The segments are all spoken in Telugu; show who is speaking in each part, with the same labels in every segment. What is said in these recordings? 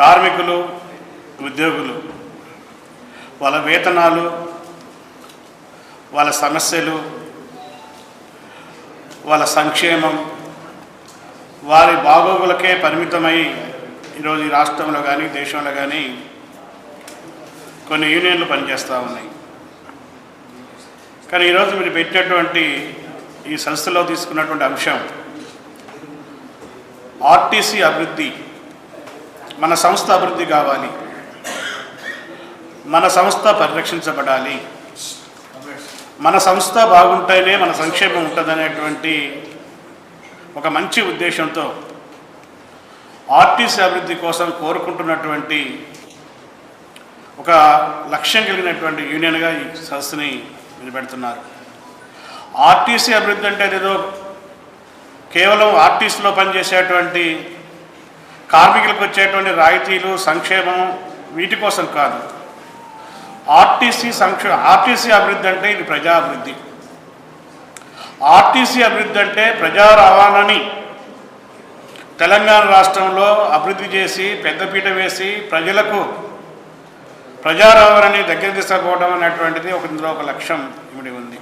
Speaker 1: కార్మికులు ఉద్యోగులు వాళ్ళ వేతనాలు వాళ్ళ సమస్యలు వాళ్ళ సంక్షేమం వారి బాగోగులకే పరిమితమై ఈరోజు ఈ రాష్ట్రంలో కానీ దేశంలో కానీ కొన్ని యూనియన్లు పనిచేస్తూ ఉన్నాయి. కానీ ఈరోజు మీరు పెట్టినటువంటి ఈ సంస్థలో తీసుకున్నటువంటి అంశం ఆర్టీసీ అభివృద్ధి మన సంస్థ అభివృద్ధి కావాలి. మన సంస్థ పరిరక్షించబడాలి. మన సంస్థ బాగుంటేనే మన సంక్షేమం ఉంటుందనేటువంటి ఒక మంచి ఉద్దేశంతో ఆర్టీసీ అభివృద్ధి కోసం కోరుకుంటున్నటువంటి ఒక లక్ష్యం కలిగినటువంటి యూనియన్గా ఈ సంస్థని నిలబెడుతున్నారు. ఆర్టీసీ అభివృద్ధి అంటే ఏదో కేవలం ఆర్టీసీలో పనిచేసేటువంటి కార్మికులకు వచ్చేటువంటి రాయితీలు సంక్షేమం వీటి కోసం కాదు. ఆర్టీసీ సంక్షే ఆర్టీసీ అభివృద్ధి అంటే ఇది ప్రజా అభివృద్ధి ఆర్టీసీ అభివృద్ధి అంటే ప్రజా రవాణాని తెలంగాణ రాష్ట్రంలో అభివృద్ధి చేసి పెద్దపీట వేసి ప్రజలకు ప్రజా రవాణాని దగ్గర తీసుకోవడం అనేటువంటిది ఒక ఇందులో ఒక లక్ష్యం ఇమిడి ఉంది.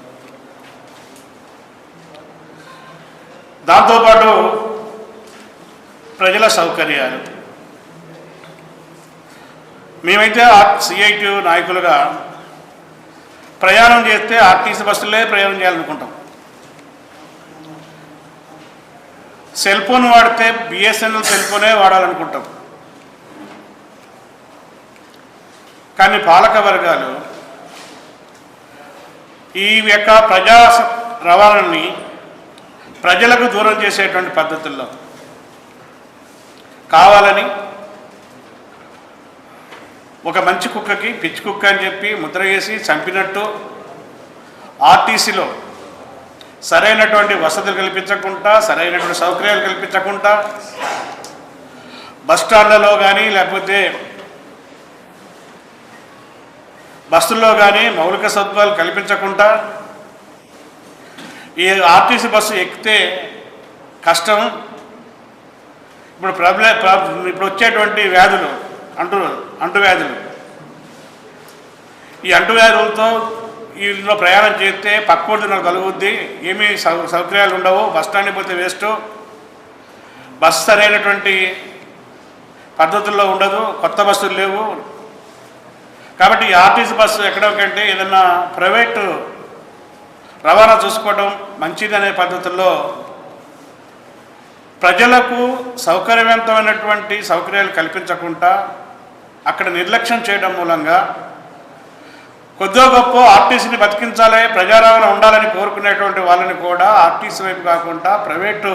Speaker 1: దాంతోపాటు ప్రజల సౌకర్యాలు. మేమైతే సిఐటి నాయకులుగా ప్రయాణం చేస్తే ఆర్టీసీ బస్సులే ప్రయాణం చేయాలనుకుంటాం. సెల్ ఫోన్ వాడితే బిఎస్ఎన్ఎల్ సెల్ ఫోనే వాడాలనుకుంటాం. కానీ పాలక వర్గాలు ఈ యొక్క ప్రజా రవాణాని ప్రజలకు దూరం చేసేటువంటి పద్ధతుల్లో కావాలని ఒక మంచి కుక్కకి పిచ్చి కుక్క అని చెప్పి ముద్ర వేసి చంపినట్టు ఆర్టీసీలో సరైనటువంటి వసతులు కల్పించకుండా సరైనటువంటి సౌకర్యాలు కల్పించకుండా బస్ స్టాండ్లలో కానీ లేకపోతే బస్సుల్లో కానీ మౌలిక సదుపాయాలు కల్పించకుండా ఈ ఆర్టీసీ బస్సు ఎక్కితే కష్టం. ఇప్పుడు ప్రబల ఇప్పుడు వచ్చేటువంటి వ్యాధులు అంటు అంటువ్యాధులు. ఈ అంటువ్యాధులతో వీళ్ళలో ప్రయాణం చేస్తే పక్కోటి నాకు కలుగుద్ది ఏమీ సౌ సౌకర్యాలు ఉండవు బస్ స్టాండ్కి పోతే వేస్ట్. బస్ సరైనటువంటి పద్ధతుల్లో ఉండదు కొత్త బస్సులు లేవు. కాబట్టి ఈ ఆర్టీసీ బస్సు ఎక్కడో కంటే ఏదన్నా ప్రైవేటు రవాణా చూసుకోవడం మంచిదనే పద్ధతుల్లో ప్రజలకు సౌకర్యవంతమైనటువంటి సౌకర్యాలు కల్పించకుండా అక్కడ నిర్లక్ష్యం చేయడం మూలంగా కొద్దో గొప్ప ఆర్టీసీని బతికించాలి ప్రజారావణ ఉండాలని కోరుకునేటువంటి వాళ్ళని కూడా ఆర్టీసీ వైపు కాకుండా ప్రైవేటు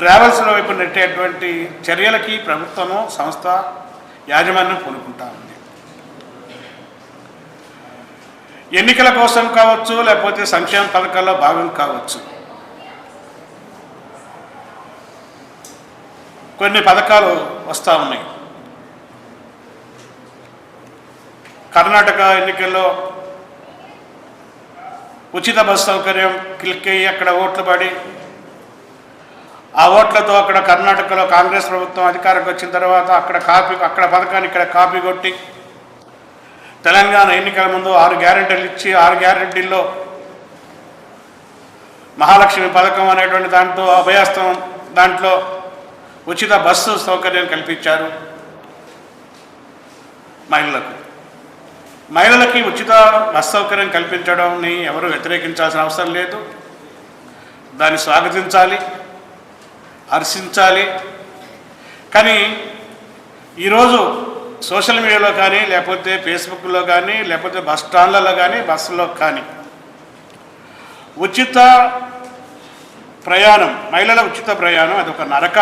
Speaker 1: ట్రావెల్స్ వైపు నెట్టేటువంటి చర్యలకి ప్రభుత్వము సంస్థ యాజమాన్యం పూనుకుంటా ఉంది. ఎన్నికల కోసం కావచ్చు లేకపోతే సంక్షేమ పథకాల్లో భాగం కావచ్చు. కొన్ని పథకాలు వస్తూ ఉన్నాయి. కర్ణాటక ఎన్నికల్లో ఉచిత బస్ సౌకర్యం క్లిక్ అయ్యి అక్కడ ఓట్లు పడి ఆ ఓట్లతో అక్కడ కర్ణాటకలో కాంగ్రెస్ ప్రభుత్వం అధికారంకి వచ్చిన తర్వాత అక్కడ కాపీ అక్కడ పథకాన్ని ఇక్కడ కాపీ కొట్టి తెలంగాణ ఎన్నికల ముందు ఆరు గ్యారెంటీలు ఇచ్చి ఆరు గ్యారెంటీల్లో మహాలక్ష్మి పథకం అనేటువంటి దాంట్లో అభయాస్తం దాంట్లో ఉచిత బస్సు సౌకర్యం కల్పించారు మహిళలకు. మహిళలకి ఉచిత బస్ సౌకర్యం కల్పించడంని ఎవరు వ్యతిరేకించాల్సిన అవసరం లేదు. దాన్ని స్వాగతించాలి హర్షించాలి. కానీ ఈరోజు సోషల్ మీడియాలో కానీ లేకపోతే ఫేస్బుక్లో కానీ లేకపోతే బస్ స్టాండ్లలో కానీ బస్సులో కానీ ఉచిత ప్రయాణం మహిళల ఉచిత ప్రయాణం అది ఒక నరక.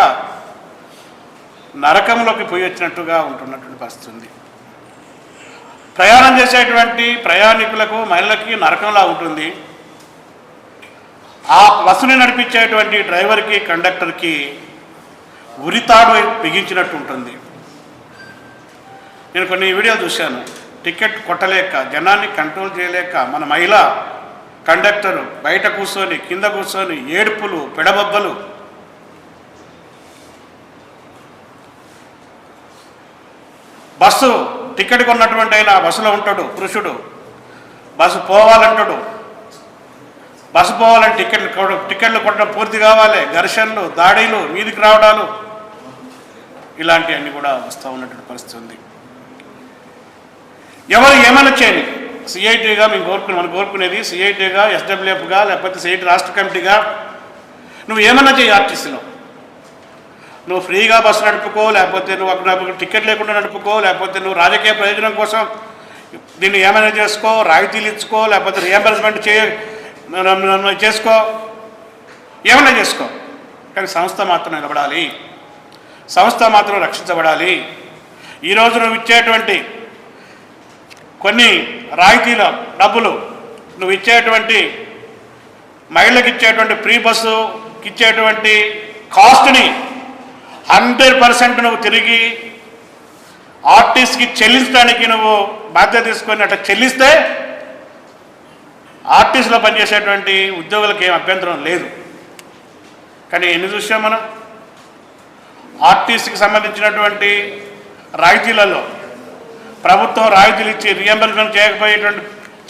Speaker 1: నరకంలోకి పోయి వచ్చినట్టుగా ఉంటున్నటువంటి పరిస్థితి ఉంది ప్రయాణం చేసేటువంటి ప్రయాణికులకు మహిళలకి నరకంలా ఉంటుంది. ఆ బస్సుని నడిపించేటువంటి డ్రైవర్కి కండక్టర్కి ఉరితాడు బిగించినట్టు ఉంటుంది. నేను కొన్ని వీడియోలు చూశాను. టికెట్ కొట్టలేక జనాన్ని కంట్రోల్ చేయలేక మన మహిళ కండక్టరు బయట కూర్చొని కింద కూర్చొని ఏడుపులు పెడబొబ్బలు బస్సు టికెట్ కొన్నటువంటి ఆయన బస్సులో ఉంటాడు పురుషుడు. బస్సు పోవాలంటాడు. బస్సు పోవాలంటే టికెట్లు టికెట్లు కొట్టడం పూర్తి కావాలి. ఘర్షణలు దాడిలు మీదికి రావడాలు. ఇలాంటివన్నీ కూడా వస్తూ ఉన్నటువంటి పరిస్థితి ఉంది. ఎవరు ఏమైనా చేయని సిఐటిగా మేము కోరుకునే మనం కోరుకునేది సిఐటీగా ఎస్డబ్ల్యూఎఫ్గా లేకపోతే సిఐటి రాష్ట్ర కమిటీగా నువ్వు ఏమైనా చేయి ఆర్టీసీలో. నువ్వు ఫ్రీగా బస్సు నడుపుకో లేకపోతే నువ్వు అక్కడ టికెట్ లేకుండా నడుపుకో లేకపోతే నువ్వు రాజకీయ ప్రయోజనం కోసం దీన్ని ఏమైనా చేసుకో రాయితీలు ఇచ్చుకో లేకపోతే రియంబర్స్మెంట్ చే చేసుకో. ఏమైనా చేసుకో. కానీ సంస్థ మాత్రం నిలబడాలి. సంస్థ మాత్రం రక్షించబడాలి. ఈరోజు నువ్వు ఇచ్చేటువంటి కొన్ని రాయితీల డబ్బులు నువ్వు ఇచ్చేటువంటి మహిళలకు ఇచ్చేటువంటి ఫ్రీ బస్సుకి ఇచ్చేటువంటి కాస్ట్ని హండ్రెడ్ పర్సెంట్ నువ్వు తిరిగి ఆర్టిస్ట్కి చెల్లించడానికి నువ్వు బాధ్యత తీసుకొని అట్లా చెల్లిస్తే ఆర్టిస్ట్లో పనిచేసేటువంటి ఉద్యోగులకు ఏం అభ్యంతరం లేదు. కానీ ఎన్ని చూసాం మనం? ఆర్టిస్ట్కి సంబంధించినటువంటి రాయితీలలో ప్రభుత్వం రాయితీలు ఇచ్చి రియంబర్స్మెంట్ చేయకపోయేటువంటి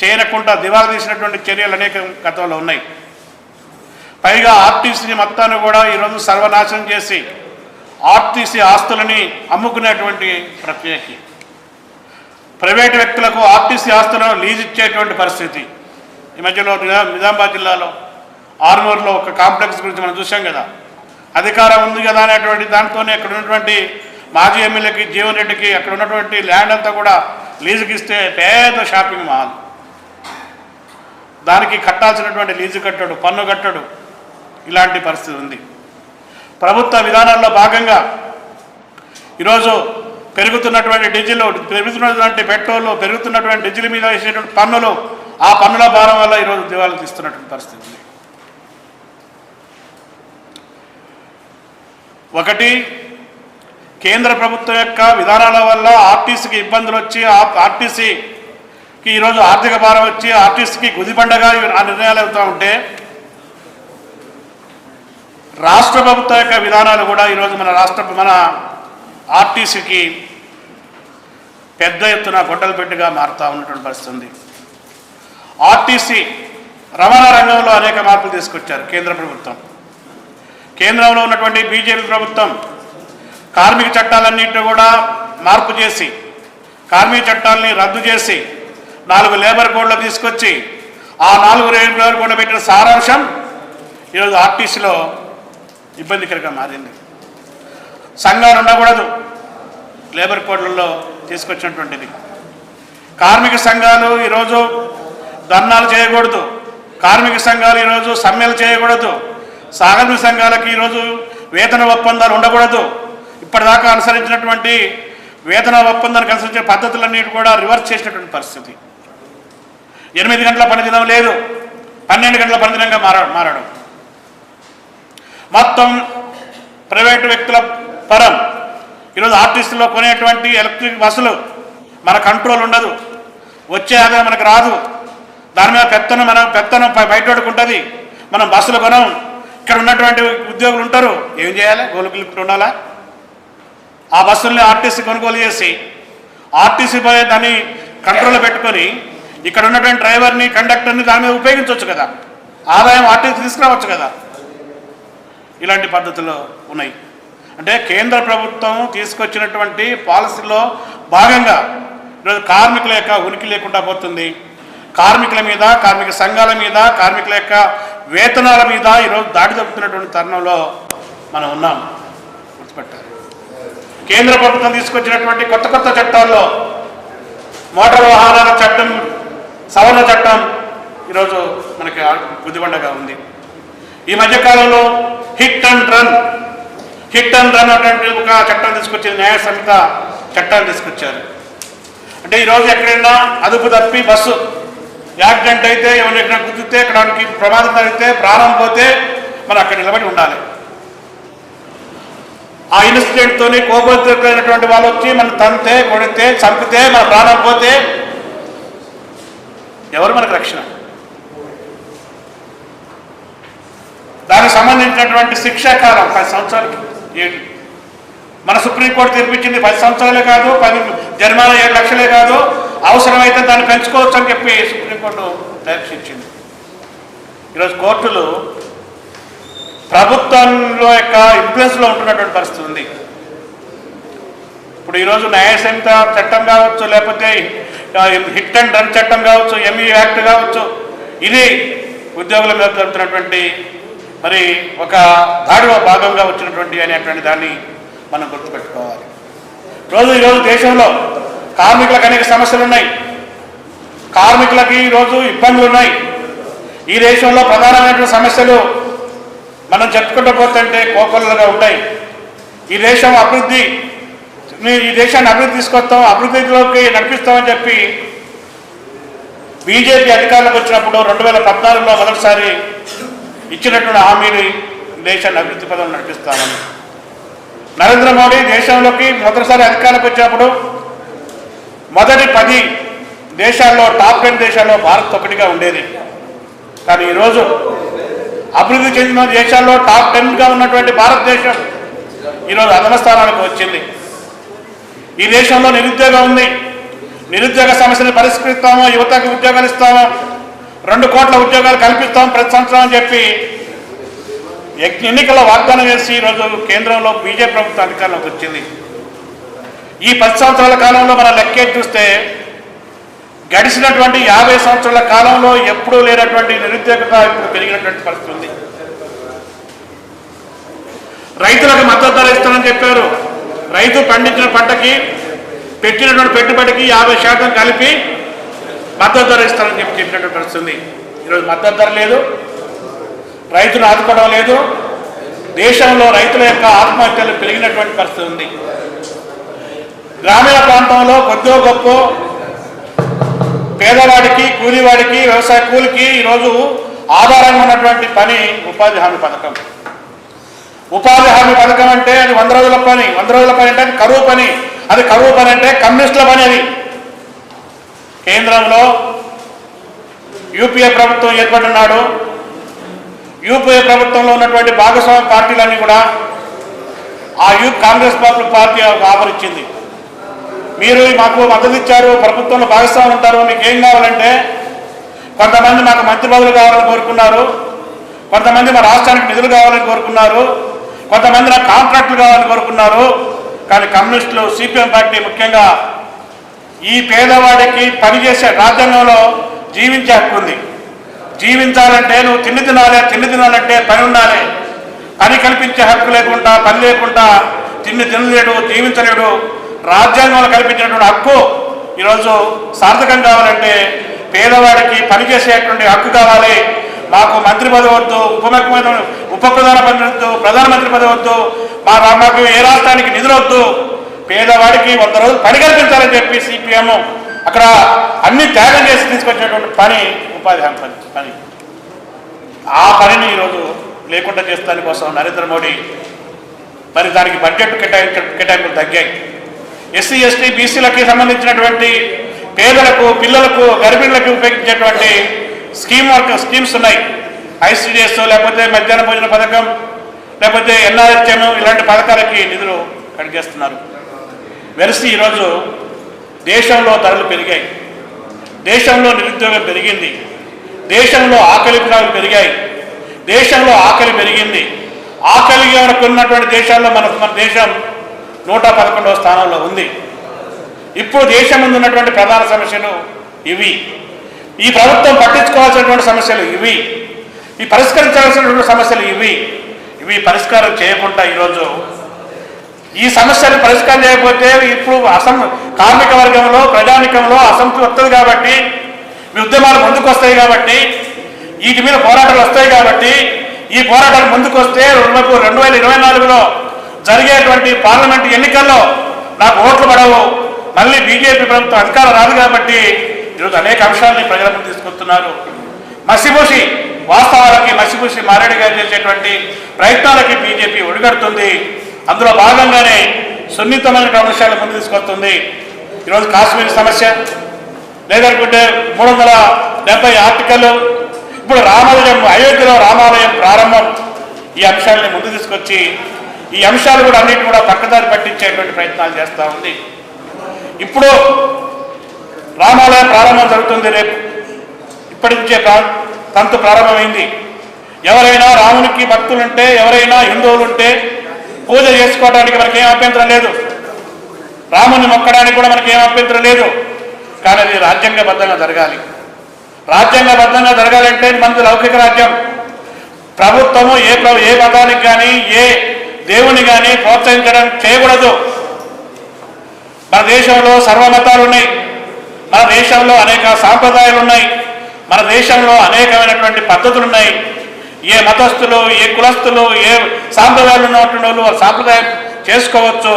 Speaker 1: చేయకుండా దివాలా తీసినటువంటి చర్యలు అనేక గతంలో ఉన్నాయి. పైగా ఆర్టీసీని మొత్తాన్ని కూడా ఈరోజు సర్వనాశనం చేసి ఆర్టీసీ ఆస్తులని అమ్ముకునేటువంటి ప్రక్రియకి. ప్రైవేటు వ్యక్తులకు ఆర్టీసీ ఆస్తులను లీజ్ ఇచ్చేటువంటి పరిస్థితి. ఈ మధ్యలో నిజామాబాద్ జిల్లాలో ఆర్మూర్లో ఒక కాంప్లెక్స్ గురించి మనం చూసాం కదా. అధికారం ఉంది కదా అనేటువంటి దాంతోనే అక్కడ ఉన్నటువంటి మాజీ ఎమ్మెల్యేకి జీవన్ రెడ్డికి అక్కడ ఉన్నటువంటి ల్యాండ్ అంతా కూడా లీజుకి ఇస్తే పెద్ద షాపింగ్ మాల్. దానికి కట్టాల్సినటువంటి లీజు కట్టడు పన్ను కట్టడు. ఇలాంటి పరిస్థితి ఉంది. ప్రభుత్వ విధానాల్లో భాగంగా ఈరోజు పెరుగుతున్నటువంటి డీజిల్ పెరుగుతున్నటువంటి పెట్రోల్ పెరుగుతున్నటువంటి డీజిల్ మీద వేసేటువంటి పన్నులు ఆ పన్నుల భారం వల్ల ఈరోజు దివాళా తీస్తున్నటువంటి పరిస్థితి ఉంది. ఒకటి కేంద్ర ప్రభుత్వం యొక్క విధానాల వల్ల ఆర్టీసీకి ఇబ్బందులు వచ్చి ఆ- ఆర్టీసీకి ఈరోజు ఆర్థిక భారం వచ్చి ఆర్టీసీకి గుదిబండగా ఆ నిర్ణయాలు అవుతూ ఉంటే రాష్ట్ర ప్రభుత్వం యొక్క విధానాలు కూడా ఈరోజు మన రాష్ట్ర మన ఆర్టీసీకి పెద్ద ఎత్తున గొడ్డలు పెట్టిగా మారుతూ ఉన్నటువంటి పరిస్థితి ఉంది ఆర్టీసీ రవాణా రంగంలో అనేక మార్పులు తీసుకొచ్చారు కేంద్ర ప్రభుత్వం. కేంద్రంలో ఉన్నటువంటి బీజేపీ ప్రభుత్వం కార్మిక చట్టాలన్నింటినీ కూడా మార్పు చేసి కార్మిక చట్టాలని రద్దు చేసి నాలుగు లేబర్ కోడ్లు తీసుకొచ్చి ఆ నాలుగు లేబర్ కోడ్లు పెట్టిన సారాంశం ఈరోజు ఆర్టీసీలో ఇబ్బందికరంగా మారింది. సంఘాలు ఉండకూడదు. లేబర్ కోడ్లలో తీసుకొచ్చినటువంటిది. కార్మిక సంఘాలు ఈరోజు ధర్నాలు చేయకూడదు. కార్మిక సంఘాలు ఈరోజు సమ్మెలు చేయకూడదు. సాగర్మిక సంఘాలకి ఈరోజు వేతన ఒప్పందాలు ఉండకూడదు. ఇప్పటిదాకా అనుసరించినటువంటి వేతన ఒప్పందానికి అనుసరించిన పద్ధతులన్నిటి కూడా రివర్స్ చేసినటువంటి పరిస్థితి. ఎనిమిది గంటల పనిదినం లేదు. పన్నెండు గంటల పనిదినంగా మారా మారడం. మొత్తం ప్రైవేటు వ్యక్తుల పరం. ఈరోజు ఆర్టీసీలో కొనేటువంటి ఎలక్ట్రిక్ బస్సులు మన కంట్రోల్ ఉండదు. వచ్చే ఆదాయం మనకు రాదు. దాని మీద పెత్తనం మనం పెత్తనం ప- బయటోడికి ఉంటుంది మనం బస్సులు కొనం ఇక్కడ ఉన్నటువంటి ఉద్యోగులు ఉంటారు. ఏం చేయాలి? గోలుగులుకుంటూ ఉండాలా? ఆ బస్సుల్ని ఆర్టీసీ కొనుగోలు చేసి ఆర్టీసీ పోయే దాన్ని కంట్రోల్లో పెట్టుకొని ఇక్కడ ఉన్నటువంటి డ్రైవర్ని కండక్టర్ని దాని మీద ఉపయోగించవచ్చు కదా. ఆదాయం ఆర్టీసీ తీసుకురావచ్చు కదా. ఇలాంటి పద్ధతులు ఉన్నాయి. అంటే కేంద్ర ప్రభుత్వం తీసుకొచ్చినటువంటి పాలసీలో భాగంగా ఈరోజు కార్మికుల యొక్క ఉనికి లేకుండా పోతుంది. కార్మికుల మీద కార్మిక సంఘాల మీద కార్మికుల యొక్క వేతనాల మీద ఈరోజు దాడి జరుపుతున్నటువంటి తరుణంలో మనం ఉన్నాం. గుర్తుపెట్టాలి. కేంద్ర ప్రభుత్వం తీసుకొచ్చినటువంటి కొత్త కొత్త చట్టాల్లో మోటార్ వాహనాల చట్టం సవరణ చట్టం ఈరోజు మనకి గుదిబండగా ఉంది. ఈ మధ్యకాలంలో hit and run. Hit and run అటువంటి ఒక చట్టం తీసుకొచ్చింది న్యాయ సంహిత చట్టాన్ని తీసుకొచ్చారు. అంటే ఈరోజు ఎక్కడైనా అదుపు తప్పి బస్సు యాక్సిడెంట్ అయితే ఎవరిని ఎక్కడ గుద్దితే ప్రమాదం జరిగితే ప్రాణం పోతే మనం అక్కడ నిలబడి ఉండాలి. ఆ ఇన్సిడెంట్తో తోని కోపోతున్నటువంటి వాళ్ళు వచ్చి మనం తంతే కొడితే చంపితే మన ప్రాణం పోతే ఎవరు మనకు రక్షణ? దానికి సంబంధించినటువంటి శిక్షాకాలం పది సంవత్సరాలకి ఏడు. మన సుప్రీంకోర్టు తీర్పిచ్చింది పది సంవత్సరాలే కాదు పది జరిమానా ఏడు లక్షలే కాదు. అవసరమైతే దాన్ని పెంచుకోవచ్చు అని చెప్పి సుప్రీంకోర్టు దర్శించింది ఈరోజు కోర్టులు ప్రభుత్వంలో యొక్క ఇన్ఫ్లుయెన్స్లో ఉంటున్నటువంటి పరిస్థితి ఉంది. ఇప్పుడు ఈరోజు న్యాయ సంహిత చట్టం కావచ్చు లేకపోతే హిట్ అండ్ రన్ చట్టం కావచ్చు ఎంఈ యాక్ట్ కావచ్చు ఇది ఉద్యోగుల మీద జరుగుతున్నటువంటి మరి ఒక దాడిలో భాగంగా వచ్చినటువంటి అనేటువంటి దాన్ని మనం గుర్తుపెట్టుకోవాలి. రోజు ఈరోజు దేశంలో కార్మికులకు అనేక సమస్యలు ఉన్నాయి. కార్మికులకి ఈరోజు ఇబ్బందులు ఉన్నాయి. ఈ దేశంలో ప్రధానమైనటువంటి సమస్యలు మనం చెప్పుకుంటూ పోతుంటే కోకొల్లలుగా ఉంటాయి. ఈ దేశం అభివృద్ధి ఈ దేశాన్ని అభివృద్ధి తీసుకొస్తాం అభివృద్ధిలోకి నడిపిస్తామని చెప్పి బీజేపీ అధికారంలోకి వచ్చినప్పుడు రెండు వేల పద్నాలుగులో మొదటిసారి ఇచ్చినటువంటి హామీని దేశాన్ని అభివృద్ధి పదం నడిపిస్తామని నరేంద్ర మోడీ దేశంలోకి మొదటిసారి అధికారంలోకి వచ్చినప్పుడు మొదటి పది దేశాల్లో టాప్ టెన్ దేశాల్లో భారత్ ఒకటిగా ఉండేది. కానీ ఈరోజు అభివృద్ధి చెందిన దేశాల్లో టాప్ టెన్గా ఉన్నటువంటి భారతదేశం ఈరోజు అదన స్థానానికి వచ్చింది. ఈ దేశంలో నిరుద్యోగం ఉంది. నిరుద్యోగ సమస్యను పరిష్కరిస్తామో? యువతకు ఉద్యోగాలు ఇస్తామో? రెండు కోట్ల ఉద్యోగాలు కల్పిస్తాం ప్రతి సంవత్సరం అని చెప్పి ఎన్నికల ఎన్నికల్లో వాగ్దానం చేసి ఈరోజు కేంద్రంలో బీజేపీ ప్రభుత్వం అధికారంలోకి వచ్చింది. ఈ పది సంవత్సరాల కాలంలో మనం లెక్కే చూస్తే గడిచినటువంటి యాభై సంవత్సరాల కాలంలో ఎప్పుడూ లేనటువంటి నిరుద్యోగత ఇప్పుడు పెరిగినటువంటి పరిస్థితి ఉంది. రైతులకు మద్దతు ధర ఇస్తానని చెప్పారు. రైతు పండించిన పంటకి పెట్టినటువంటి పెట్టుబడికి యాభై శాతం కలిపి మద్దతు ధర ఇస్తానని చెప్పి చెప్పినట్టు నడుస్తుంది. ఈరోజు మద్దతు ధర లేదు రైతును ఆదుకోవడం లేదు దేశంలో రైతుల యొక్క ఆత్మహత్యలు పెరిగినటువంటి పరిస్థితి ఉంది. గ్రామీణ ప్రాంతంలో కొద్దో గొప్ప పేదవాడికి కూలివాడికి వ్యవసాయ కూలికి ఈరోజు ఆధారంగా ఉన్నటువంటి పని ఉపాధి హామీ పథకం. ఉపాధి హామీ పథకం అంటే అది వంద రోజుల పని వంద రోజుల పని అంటే కరువు పని అది కరువు పని అంటే కమ్యూనిస్టుల పని అది. కేంద్రంలో యూపీఏ ప్రభుత్వం ఏర్పడినాడు యూపీఏ ప్రభుత్వంలో ఉన్నటువంటి భాగస్వామ్య పార్టీలన్నీ కూడా ఆ యూ కాంగ్రెస్ పార్టీ పార్టీ ఆఫరించింది మీరు మాకు మద్దతు ఇచ్చారు ప్రభుత్వంలో భాగస్వాములు ఉంటారు మీకు ఏం కావాలంటే కొంతమంది మాకు మంత్రి పదవులు కావాలని కోరుకున్నారు కొంతమంది మా రాష్ట్రానికి నిధులు కావాలని కోరుకున్నారు కొంతమంది నాకు కాంట్రాక్టులు కావాలని కోరుకున్నారు కానీ కమ్యూనిస్టులు సిపిఎం పార్టీ ముఖ్యంగా ఈ పేదవాడికి పనిచేసే రాజ్యాంగంలో జీవించే హక్కు ఉంది జీవించాలంటే నువ్వు తిండి తినాలి తిండి తినాలంటే పని ఉండాలి. పని కల్పించే హక్కు లేకుండా పని లేకుండా తిండి తినలేడు జీవించలేడు. రాజ్యాంగంలో కల్పించినటువంటి హక్కు ఈరోజు సార్థకం కావాలంటే పేదవాడికి పనిచేసేటువంటి హక్కు కావాలి. మాకు మంత్రి పదవి వద్దు ఉప ముఖ్యమంత్రి ఉప ప్రధాన మంత్రి వద్దు ప్రధానమంత్రి పదవి వద్దు. మా మాకు ఏ రాష్ట్రానికి నిధులు వద్దు. పేదవాడికి వంద రోజులు పని కల్పించాలని చెప్పి సిపిఎం అక్కడ అన్ని త్యాగం చేసి తీసుకొచ్చినటువంటి పని ఉపాధి హామీ పని పని. ఆ పనిని ఈరోజు లేకుండా చేస్తాని కోసం నరేంద్ర మోడీ మరి దానికి బడ్జెట్ కేటాయించ కేటాయింపులు తగ్గాయి. ఎస్సీ ఎస్టీ బీసీలకి సంబంధించినటువంటి పేదలకు పిల్లలకు గర్భిణులకు ఉపయోగించేటువంటి స్కీమ్ వర్క్ స్కీమ్స్ ఉన్నాయి. ఐసీడీఎస్ లేకపోతే మధ్యాహ్న భోజన పథకం లేకపోతే ఎన్ఆర్హెచ్ఎం ఇలాంటి పథకాలకి నిధులు కడిగేస్తున్నారు వెరసి ఈరోజు దేశంలో ధరలు పెరిగాయి. దేశంలో నిరుద్యోగం పెరిగింది. దేశంలో ఆకలి విధాలు పెరిగాయి. దేశంలో ఆకలి పెరిగింది. ఆకలి ఉన్నటువంటి దేశాల్లో మన మన దేశం నూట పదకొండవ స్థానంలో ఉంది. ఇప్పుడు దేశం ముందు ఉన్నటువంటి ప్రధాన సమస్యలు ఇవి. ఈ ప్రభుత్వం పట్టించుకోవాల్సినటువంటి సమస్యలు ఇవి. ఈ పరిష్కరించాల్సినటువంటి సమస్యలు ఇవి. ఇవి పరిష్కారం చేయకుండా ఈరోజు ఈ సమస్యను పరిష్కారం చేయకపోతే ఇప్పుడు అసం కార్మిక వర్గంలో ప్రజానికంలో అసంతృప్తి వస్తుంది కాబట్టి ఉద్యమాలు ముందుకు వస్తాయి కాబట్టి వీటి మీద పోరాటాలు వస్తాయి కాబట్టి ఈ పోరాటాలు ముందుకు వస్తే రెండు రెండు వేల ఇరవై నాలుగులో జరిగేటువంటి పార్లమెంట్ ఎన్నికల్లో నాకు ఓట్లు పడవు. మళ్ళీ బీజేపీ ప్రభుత్వం అధికారం రాదు కాబట్టి ఈరోజు అనేక అంశాలని ప్రజల ముందు తీసుకొస్తున్నారు. మసిపూసి వాస్తవాలకి మసిపూసి మారేడు గారు చేసేటువంటి ప్రయత్నాలకి బీజేపీ ఒడిగడుతుంది. అందులో భాగంగానే సున్నితమైన అంశాలు ముందు తీసుకొస్తుంది. ఈరోజు కాశ్మీర్ సమస్య లేదనుకుంటే మూడు వందల డెబ్బై ఆర్టికల్ ఇప్పుడు రామాలయం అయోధ్యలో రామాలయం ప్రారంభం. ఈ అంశాలని ముందు తీసుకొచ్చి ఈ అంశాలు కూడా అన్నిటి కూడా పక్కదారి పట్టించేటువంటి ప్రయత్నాలు చేస్తూ ఉంది. ఇప్పుడు రామాలయం ప్రారంభం జరుగుతుంది రేపు. ఇప్పటి నుంచే తంతు ప్రారంభమైంది. ఎవరైనా రామునికి భక్తులుంటే ఎవరైనా హిందువులుంటే పూజ చేసుకోవడానికి మనకి ఏం అభ్యంతరం లేదు. రాముని మొక్కడానికి కూడా మనకి ఏం అభ్యంతరం లేదు. కానీ అది రాజ్యాంగబద్ధంగా జరగాలి. రాజ్యాంగబద్ధంగా జరగాలంటే మనది లౌకిక రాజ్యం. ప్రభుత్వము ఏ ప్ర- ఏ మతానికి కానీ ఏ దేవుని కానీ ప్రోత్సహించడానికి చేయకూడదు. మన దేశంలో సర్వమతాలు ఉన్నాయి. మన దేశంలో అనేక సాంప్రదాయాలు ఉన్నాయి. మన దేశంలో అనేకమైనటువంటి పద్ధతులు ఉన్నాయి. ఏ మతస్థులు ఏ కులస్తులు ఏ సాంప్రదాయాలు ఉన్నటువంటి వాళ్ళు సాంప్రదాయం చేసుకోవచ్చు.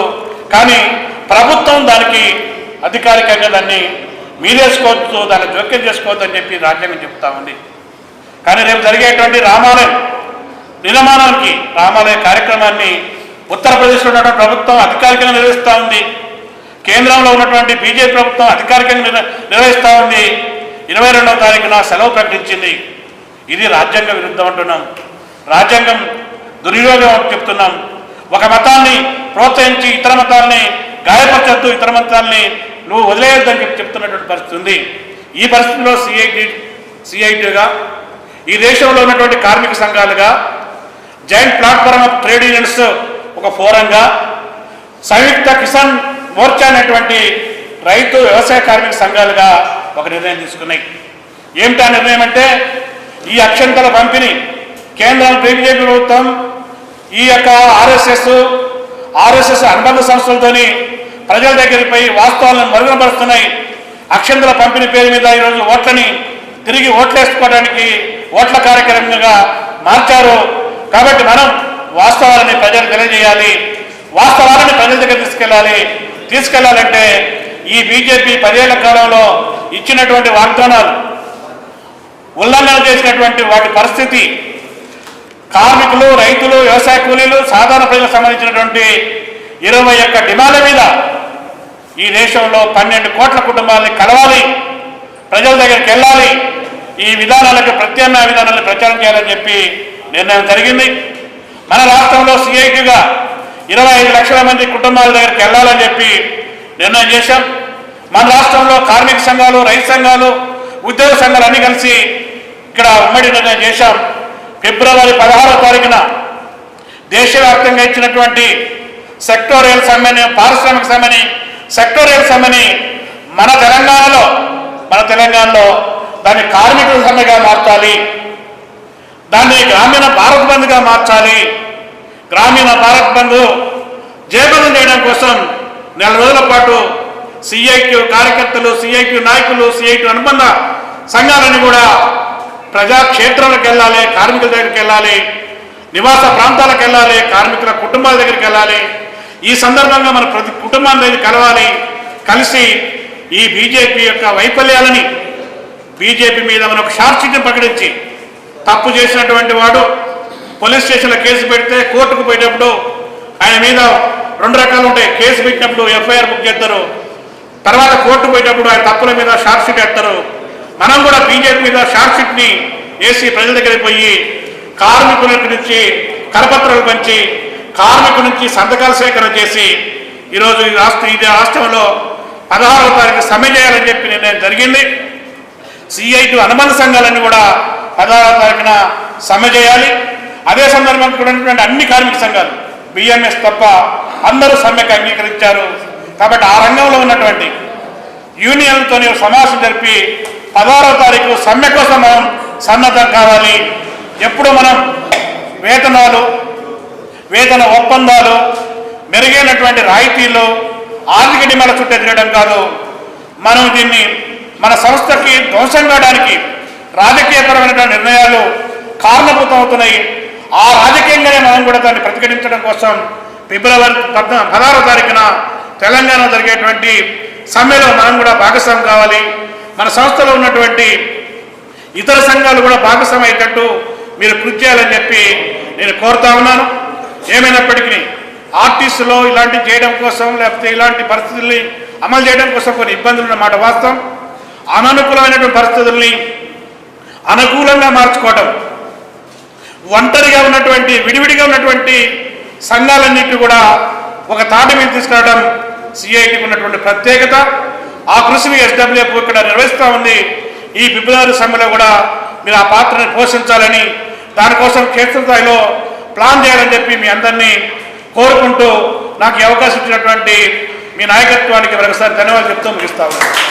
Speaker 1: కానీ ప్రభుత్వం దానికి అధికారికంగా దాన్ని మీరేసుకోవచ్చు దాన్ని జోక్యం చేసుకోవద్దు అని చెప్పి రాజ్యాంగం చెప్తా ఉంది. కానీ రేపు జరిగేటువంటి రామాలయం నిర్మాణానికి రామాలయ కార్యక్రమాన్ని ఉత్తరప్రదేశ్లో ఉన్నటువంటి ప్రభుత్వం అధికారికంగా నిర్వహిస్తూ ఉంది. కేంద్రంలో ఉన్నటువంటి బీజేపీ ప్రభుత్వం అధికారికంగా నిర్వహిస్తూ ఉంది. ఇరవై రెండవ తారీఖున సెలవు ప్రకటించింది. ఇది రాజ్యాంగ విరుద్ధం అంటున్నాం. రాజ్యాంగం దుర్యోగం అని చెప్తున్నాం. ఒక మతాన్ని ప్రోత్సహించి ఇతర మతాల్ని గాయపరచద్దు ఇతర మతాల్ని నువ్వు వదిలేయొద్దని చెప్పి చెప్తున్నటువంటి పరిస్థితి ఉంది. ఈ పరిస్థితిలో సిఐటి సిఐటిగా ఈ దేశంలో ఉన్నటువంటి కార్మిక సంఘాలుగా joint platform of trade unions ఒక ఫోరంగా సంయుక్త కిసాన్ మోర్చా అనేటువంటి రైతు వ్యవసాయ కార్మిక సంఘాలుగా ఒక నిర్ణయం తీసుకున్నాయి. ఏమిటా నిర్ణయం అంటే ఈ అక్షంతల పంపిణీ కేంద్రం బీజేపీ ప్రభుత్వం ఈ యొక్క ఆర్ఎస్ఎస్ ఆర్ఎస్ఎస్ అనుబంధ సంస్థలతోని ప్రజల దగ్గరపై వాస్తవాలను మరుగునపరుస్తున్నాయి. అక్షంతల పంపిణీ పేరు మీద ఈరోజు ఓట్లని తిరిగి ఓట్లేసుకోవడానికి ఓట్ల కార్యక్రమంగా మార్చారు. కాబట్టి మనం వాస్తవాలని ప్రజలు తెలియజేయాలి. వాస్తవాలని ప్రజల దగ్గర తీసుకెళ్ళాలి. తీసుకెళ్ళాలంటే ఈ బీజేపీ పదేళ్ళ కాలంలో ఇచ్చినటువంటి వాగ్దానాలు ఉల్లంఘన చేసినటువంటి వాటి పరిస్థితి. కార్మికులు రైతులు వ్యవసాయ కూలీలు సాధారణ ప్రజలకు సంబంధించినటువంటి ఇరవై ఒక్క డిమాండ్ల మీద ఈ దేశంలో పన్నెండు కోట్ల కుటుంబాలని కలవాలి. ప్రజల దగ్గరికి వెళ్ళాలి. ఈ విధానాలకు ప్రత్యామ్నాయ విధానాలను ప్రచారం చేయాలని చెప్పి నిర్ణయం జరిగింది. మన రాష్ట్రంలో సిఐటిగా ఇరవై ఐదు లక్షల మంది కుటుంబాల దగ్గరికి వెళ్ళాలని చెప్పి నిర్ణయం చేశాం. మన రాష్ట్రంలో కార్మిక సంఘాలు రైతు సంఘాలు ఉద్యోగ సంఘాలు అన్ని కలిసి ఇక్కడ ఉమ్మడి నిర్ణయం చేశాం. ఫిబ్రవరి పదహారో తారీఖున దేశవ్యాప్తంగా ఇచ్చినటువంటి సెక్టోరియల్ సమ్మెని పారిశ్రామిక సమ్మెని సెక్టోరియల్ సమ్మెని మన తెలంగాణలో మన తెలంగాణలో దాన్ని కార్మికుల సమ్మెగా మార్చాలి. దాన్ని గ్రామీణ భారత్ బంద్గా మార్చాలి. గ్రామీణ భారత్ బంద్ జయబంధం చేయడం కోసం నెల రోజుల పాటు సిఐక్యూ కార్యకర్తలు సిఐక్యూ నాయకులు సిఐక్యూ అనుబంధ సంఘాలన్నీ కూడా ప్రజాక్షేత్రాలకు వెళ్ళాలి కార్మికుల దగ్గరికి వెళ్ళాలి నివాస ప్రాంతాలకు వెళ్ళాలి కార్మికుల కుటుంబాల దగ్గరికి వెళ్ళాలి. ఈ సందర్భంగా మన ప్రతి కుటుంబాన్ని దగ్గర కలవాలి. కలిసి ఈ బీజేపీ యొక్క వైఫల్యాలని బీజేపీ మీద మనం ఒక ప్రకటించి తప్పు చేసినటువంటి వాడు పోలీస్ స్టేషన్లో కేసు పెడితే కోర్టుకు పోయేటప్పుడు ఆయన మీద రెండు రకాలు ఉంటాయి. కేసు పెట్టినప్పుడు ఎఫ్ఐఆర్ బుక్ చేస్తారు. తర్వాత కోర్టు పోయేటప్పుడు ఆయన తప్పుల మీద షార్ట్ షీట్ వేస్తారు. మనం కూడా బీజేపీ మీద షార్ట్ షీట్ని వేసి ప్రజల దగ్గరికి పోయి కార్మికుల నుంచి కరపత్రాలు పంచి కార్మికుల నుంచి సంతకాల సేకరణ చేసి ఈరోజు ఈ రాష్ట్ర ఇది రాష్ట్రంలో పదహారవ తారీఖు సమ్మె చేయాలని చెప్పి నిర్ణయం జరిగింది. సిఐటి అనుబంధ సంఘాలన్నీ కూడా పదహారవ తారీఖున సమ్మె చేయాలి. అదే సందర్భంగా కూడా ఉన్నటువంటి అన్ని కార్మిక సంఘాలు బిఎంఎస్ తప్ప అందరూ సమ్మెకు అంగీకరించారు. కాబట్టి ఆ రంగంలో ఉన్నటువంటి యూనియన్లతో సమావేశం జరిపి పదహారవ తారీఖు సమ్మె కోసం మనం సన్నద్ధం కావాలి. ఎప్పుడు మనం వేతనాలు వేతన ఒప్పందాలు మెరుగైనటువంటి రాయితీలు ఆర్థిక డిమాండ్ల చుట్టే తిరగడం కాదు. మనం దీన్ని మన సంస్థకి ధ్వంసం కావడానికి రాజకీయపరమైనటువంటి నిర్ణయాలు కారణభూతం అవుతున్నాయి. ఆ రాజకీయంగానే మనం కూడా దాన్ని ప్రతిఘటించడం కోసం ఫిబ్రవరి పద్నా పదహారో తారీఖున తెలంగాణ జరిగేటువంటి సమ్మెలో మనం కూడా భాగస్వామి కావాలి. మన సంస్థలో ఉన్నటువంటి ఇతర సంఘాలు కూడా భాగస్వామి అయ్యేటట్టు మీరు కృషి చేయాలని చెప్పి నేను కోరుతా ఉన్నాను. ఏమైనప్పటికీ ఆర్టిస్టులో ఇలాంటివి చేయడం కోసం లేకపోతే ఇలాంటి పరిస్థితుల్ని అమలు చేయడం కోసం కొన్ని ఇబ్బందులు ఉన్నమాట వాస్తవం. అననుకూలమైనటువంటి పరిస్థితుల్ని అనుకూలంగా మార్చుకోవడం ఒంటరిగా ఉన్నటువంటి విడివిడిగా ఉన్నటువంటి సంఘాలన్నింటినీ కూడా ఒక తాటి మీద తీసుకురావడం సిఐటికి ఉన్నటువంటి ప్రత్యేకత. ఆ కృషిని ఎస్డబ్ల్యూఎఫ్ ఇక్కడ నిర్వహిస్తూ ఉంది. ఈ ఫిబ్రవరి సమ్మెలో కూడా మీరు ఆ పాత్రను పోషించాలని దానికోసం క్షేత్రస్థాయిలో ప్లాన్ చేయాలని చెప్పి మీ అందరినీ కోరుకుంటూ నాకు అవకాశం ఇచ్చినటువంటి మీ నాయకత్వానికి మరొకసారి ధన్యవాదాలు చెప్తూ ముగిస్తా ఉన్నాను.